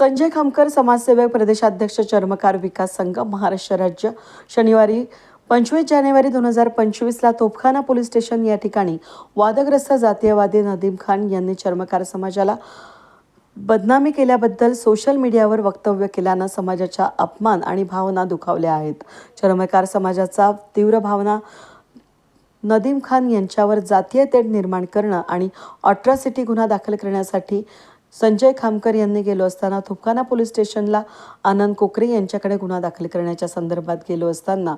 संजय खामकर समाजसेवक प्रदेशाध्यक्ष चर्मकार विकास संघ महाराष्ट्र राज्य. शनिवारी पंचवीस जानेवारी दोन हजार पंचवीसला तोफखाना पोलीस स्टेशन या ठिकाणी वादग्रस्त जातीयवादी नदीम खान यांनी चर्मकार समाजाला बदनामी केल्याबद्दल सोशल मीडियावर वक्तव्य केल्यानं समाजाच्या अपमान आणि भावना दुखावल्या आहेत. चर्मकार समाजाचा तीव्र भावना नदीम खान यांच्यावर जातीय तेढ निर्माण करणं आणि अट्रॉसिटी गुन्हा दाखल करण्यासाठी संजय खामकर यांनी गेलो असताना थुपकाना पोलीस स्टेशनला आनंद कोकरे यांच्याकडे गुन्हा दाखल करण्याच्या संदर्भात गेलो असताना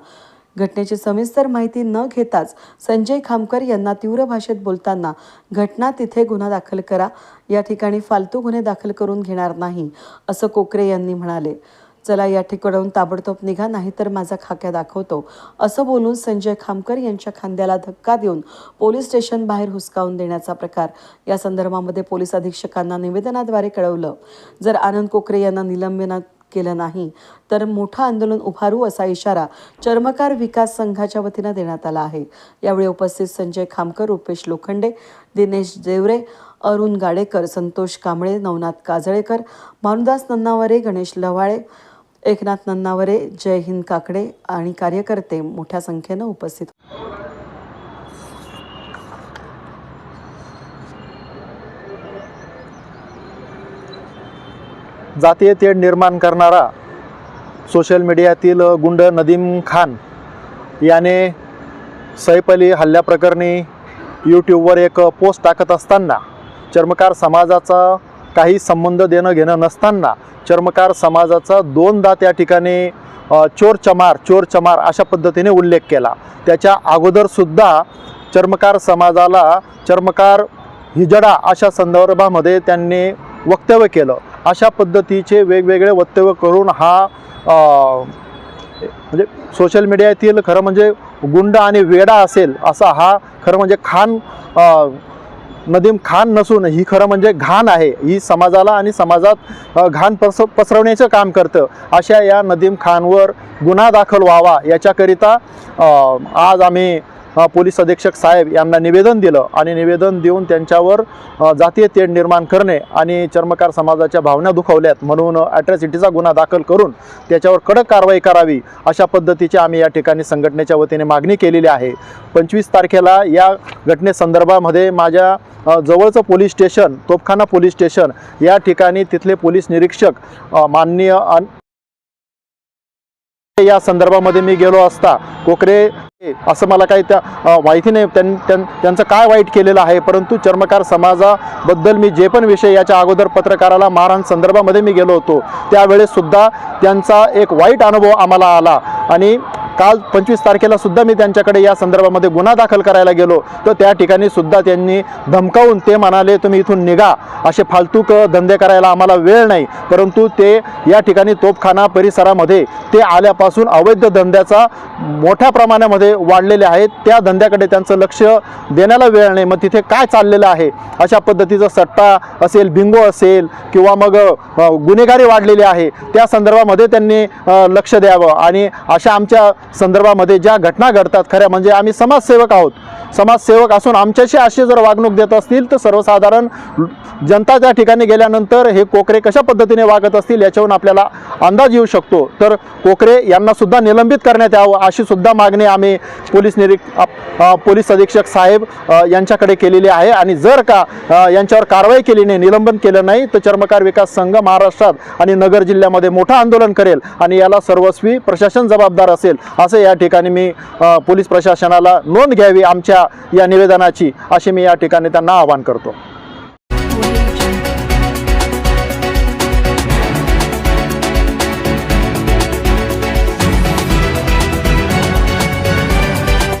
घटनेची सविस्तर माहिती न घेताच संजय खामकर यांना तीव्र भाषेत बोलताना घटना तिथे गुन्हा दाखल करा या ठिकाणी फालतू गुन्हे दाखल करून घेणार नाही असं कोकरे यांनी म्हणाले. चला या ठिकाणाहून ताबडतोब निघा नाहीतर माझा खाक्या दाखवतो. असं बोलून संजय खामकर यांच्या खांद्याला धक्का देऊन पोलीस स्टेशन बाहेर हुसकावून देण्याचा प्रकार या संदर्भामध्ये पोलीस अधीक्षकांना निवेदनाद्वारे कळवलं. जर आनंद कोकरे यांना निलंबनात केलं नाही तर मोठं आंदोलन उभारू असा इशारा चर्मकार विकास संघाच्या वतीनं देण्यात आला आहे. यावेळी उपस्थित संजय खामकर रुपेश लोखंडे दिनेश देवरे अरुण गाडेकर संतोष कांबळे नवनाथ काजळेकर भानुदास नन्नावरे गणेश लवाळे एकनाथ नन्नावरे जय हिंद काकडे आणि कार्यकर्ते मोठ्या संख्येनं उपस्थित जातीय तेढ निर्माण करणारा सोशल मीडियातील गुंड नदीम खान याने सैफ अली हल्ल्याप्रकरणी यूट्यूबवर एक पोस्ट टाकत असताना चर्मकार समाजाचा काही संबंध देणं घेणं नसताना चर्मकार समाजाचा दोनदा त्या ठिकाणी चोर चमार चोर चमार अशा पद्धतीने उल्लेख केला. त्याच्या अगोदरसुद्धा चर्मकार समाजाला चर्मकार हिजडा अशा संदर्भामध्ये त्यांनी वक्तव्य केलं. अशा पद्धतीचे वेगवेगळे वक्तव्य करून हा म्हणजे सोशल मीडियातील खरं म्हणजे गुंड आणि वेडा असेल असा हा खरं म्हणजे खान नदीम खान नसून ही खरं म्हणजे घाण आहे. ही समाजाला आणि समाजात घाण पस पसरवण्याचं काम करतं. अशा या नदीम खानवर गुन्हा दाखल व्हावा याच्याकरिता आज आम्ही पोलीस अधीक्षक साहेब यांना निवेदन दिलं आणि निवेदन देऊन त्यांच्यावर जातीय तेढ निर्माण करणे आणि चर्मकार समाजाच्या भावना दुखावल्यात म्हणून ॲट्रॅसिटीचा गुन्हा दाखल करून त्याच्यावर कडक कारवाई करावी अशा पद्धतीची आम्ही या ठिकाणी संघटनेच्या वतीने मागणी केलेली आहे. पंचवीस तारखेला या घटनेसंदर्भामध्ये माझ्या जवळचं police station Topkhana police station या ठिकाणी तिथले पोलीस निरीक्षक माननीय या संदर्भामध्ये मी गेलो असता कोकरे असं मला काही त्या माहिती नाही त्यां त्यां- त्यांचं काय वाईट केलेलं आहे परंतु चर्मकार समाजाबद्दल मी जे पण विषय याच्या अगोदर पत्रकाराला मारहाण संदर्भामध्ये मी गेलो होतो त्यावेळेससुद्धा त्यांचा एक वाईट अनुभव आम्हाला आला. आणि काल पंचवीस तारखेला सुद्धा मी त्यांच्याकडे या संदर्भामध्ये गुन्हा दाखल करायला गेलो. तर त्या ठिकाणी सुद्धा त्यांनी धमकावून ते म्हणाले तुम्ही इथून निघा. असे फालतूक धंदे करायला आम्हाला वेळ नाही. परंतु ते या ठिकाणी तोपखाना परिसरामध्ये ते आल्यापासून अवैध धंद्याचा मोठ्या प्रमाणामध्ये वाढलेले आहेत. त्या धंद्याकडे त्यांचं लक्ष देण्याला वेळ नाही. मग तिथे काय चाललेलं आहे? अशा पद्धतीचा सट्टा असेल बिंगो असेल किंवा मग गुन्हेगारी वाढलेली आहे त्या संदर्भामध्ये त्यांनी लक्ष द्यावं. आणि अशा आमच्या संदर्भामध्ये ज्या घटना घडतात खऱ्या म्हणजे आम्ही समाजसेवक आहोत. समाजसेवक असून आमच्याशी अशी जर वागणूक देत असतील तर सर्वसाधारण जनता त्या ठिकाणी गेल्यानंतर हे कोकरे कशा पद्धतीने वागत असतील याच्यावरून आपल्याला अंदाज येऊ शकतो. तर कोकरे यांनासुद्धा निलंबित करण्यात यावं अशी सुद्धा मागणी आम्ही पोलीस निरीक्ष पोलीस अधीक्षक साहेब यांच्याकडे केलेली आहे. आणि जर का यांच्यावर कारवाई केली नाही निलंबन केलं नाही तर चर्मकार विकास संघ महाराष्ट्रात आणि नगर जिल्ह्यामध्ये मोठं आंदोलन करेल. आणि याला सर्वस्वी प्रशासन जबाबदार असेल असं या ठिकाणी मी पोलीस प्रशासनाला नोंद घ्यावी आमच्या या निवेदनाची असे मी या ठिकाणी त्यांना आवाहन करतो.